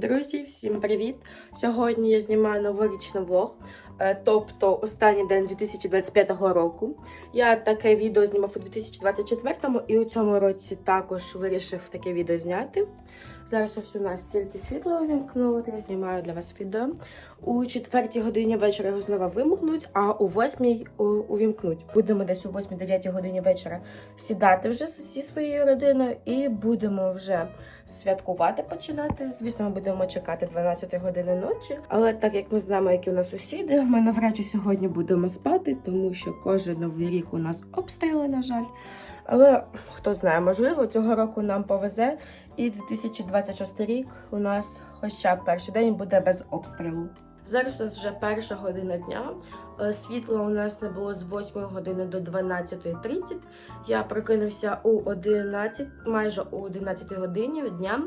Друзі, всім привіт! Сьогодні я знімаю новорічний влог, е, тобто останній день 2025 року. Я таке відео знімав у 2024 і у цьому році також вирішив таке відео зняти. Зараз ось у нас тільки світло увімкнуло, я знімаю для вас відео. У четвертій годині вечора його знову вимкнуть, а у восьмій увімкнуть. Будемо десь у 8-9 годині вечора сідати вже зі своєю родиною і будемо вже святкувати починати. Звісно, ми будемо чекати 12 години ночі. Але так як ми знаємо, які у нас сусіди, ми навряд чи сьогодні будемо спати, тому що кожен новий рік у нас обстріли, на жаль. Але хто знає, можливо, цього року нам повезе, і 2026 рік у нас, хоча перший день, буде без обстрілу. Зараз у нас вже перша година дня. Світло Світла у нас не було з 8 години до 12.30. Я прокинувся у 11, майже у 11 годині дня.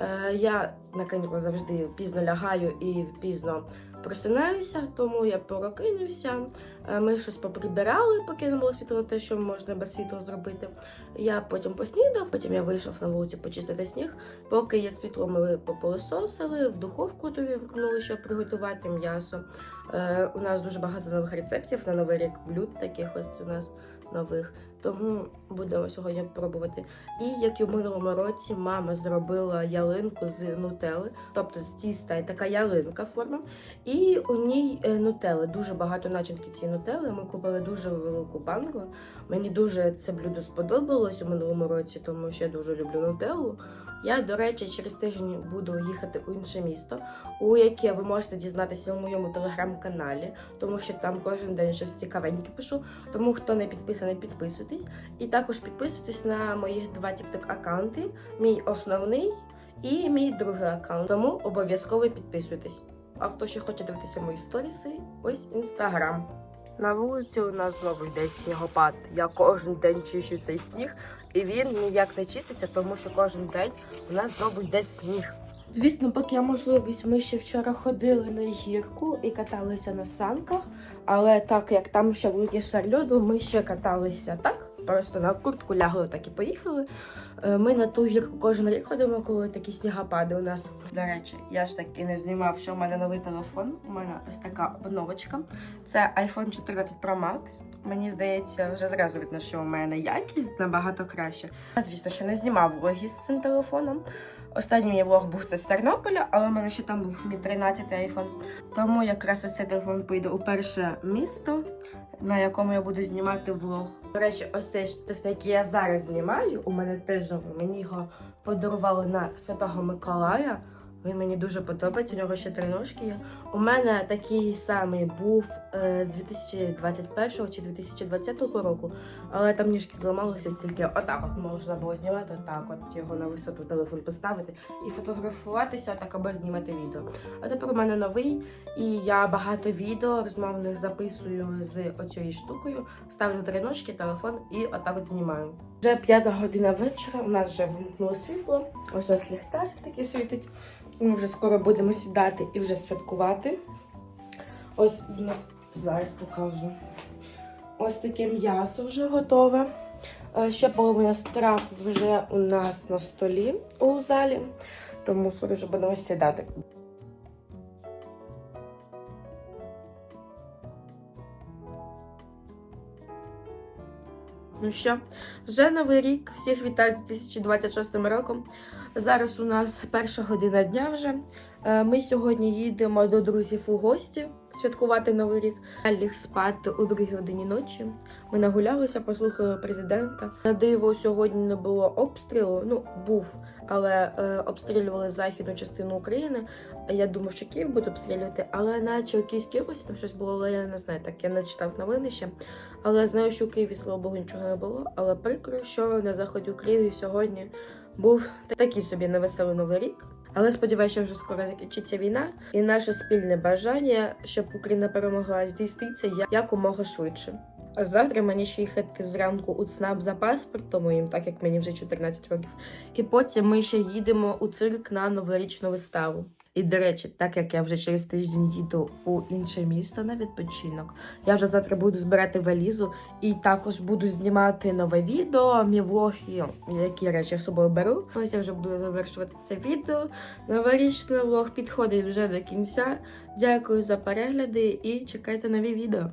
Е, Я на завжди пізно лягаю і пізно просинаюся, тому я прокинувся. Е, Ми щось поприбирали, поки не було світла, те, що можна без світла зробити. Я потім поснідав, потім я вийшов на вулицю почистити сніг. Поки є світло, ми попилисосили, в духовку тобі вмкнули, щоб приготувати м'ясо. Е, у нас дуже багато нових рецептів на новий рік блюд таких ось у нас нових. Тому будемо сьогодні пробувати. І як і в минулому році, мама зробила ялинку з нутели, тобто з тіста і така ялинка форма. І у ній е, нутели, дуже багато начинки цієї нутели. Ми купили дуже велику банку. Мені дуже це блюдо сподобалось у минулому році, тому що я дуже люблю нутеллу. Я, до речі, через тиждень буду їхати у інше місто, у яке ви можете дізнатися у моєму телеграм-каналі, тому що там кожен день щось цікавеньке пишу. Тому хто не підписаний, підписуйтесь. І також підписуйтесь на моїх два TikTok аккаунти, мій основний і мій другий аккаунт. Тому обов'язково підписуйтесь. А хто ще хоче дивитися мої сторіси, ось інстаграм. На вулиці у нас знову йде снігопад. Я кожен день чищу цей сніг, і він ніяк не чиститься, тому що кожен день у нас знову йде сніг. Звісно, поки є можливість, ми ще вчора ходили на гірку і каталися на санках, але так як там ще великий шар льоду, ми ще каталися так. Просто на куртку лягли, так і поїхали. Е, Ми на ту гірку кожен рік ходимо, коли такі снігопади у нас. До речі, я ж таки не знімав, що в мене новий телефон. У мене ось така обновочка. Це iPhone 14 Pro Max. Мені здається, вже зразу видно, що у мене якість набагато краще. Звісно, що не знімав влоги з цим телефоном. Останній мій влог був це з Тернополя, але в мене ще там був мій 13 айфон. Тому якраз ось цей телефон поїде у перше місто, на якому я буду знімати влог. До речі, ось цей штифт, який я зараз знімаю, у мене теж. Мені його подарували на Святого Миколая. Він мені дуже подобається, у нього ще три ножки є. У мене такий самий був е, з 2021 чи 2020 року, але там ніжки зламалися тільки отак от можна було знімати, отак от його на висоту телефон поставити і фотографуватися, так аби знімати відео. А тепер у мене новий, і я багато відео розмовних записую з оцією штукою, ставлю три ножки, телефон і отак от знімаю. Вже п'ята година вечора, у нас вже вимкнуло світло, ось ось ліхтар такий світить. Ми вже скоро будемо сідати і вже святкувати. Ось у нас зараз покажу. Ось таке м'ясо вже готове. Е, Ще половина страв вже у нас на столі у залі, тому скоро вже будемо сідати. Ну що, вже новий рік. Всіх вітаю з 2026 роком. Зараз у нас перша година дня вже. Е, Ми сьогодні їдемо до друзів у гості святкувати новий рік. Я ліг спати у другій годині ночі. Ми нагулялися, послухали президента. На диво сьогодні не було обстрілу. Ну був, але е, обстрілювали західну частину України. Я думав, що Київ буде обстрілювати, але наче у Київській області там щось було, але я не знаю. Так я не читав новини ще. Але знаю, що у Києві, слава Богу, нічого не було. Але прикро, що на заході України сьогодні був такий собі невеселий новий рік. Але сподіваюся, що вже скоро закінчиться війна, і наше спільне бажання, щоб Україна перемогла, здійсниться якомога швидше. А завтра мені ще їхати зранку у ЦНАП за паспортом моїм, так як мені вже 14 років. І потім ми ще їдемо у цирк на новорічну виставу. І до речі, так як я вже через тиждень їду у інше місто на відпочинок, я вже завтра буду збирати валізу і також буду знімати нове відео, мій які речі з собою беру. Ось я вже буду завершувати це відео. Новорічний влог підходить вже до кінця. Дякую за перегляди і чекайте нові відео.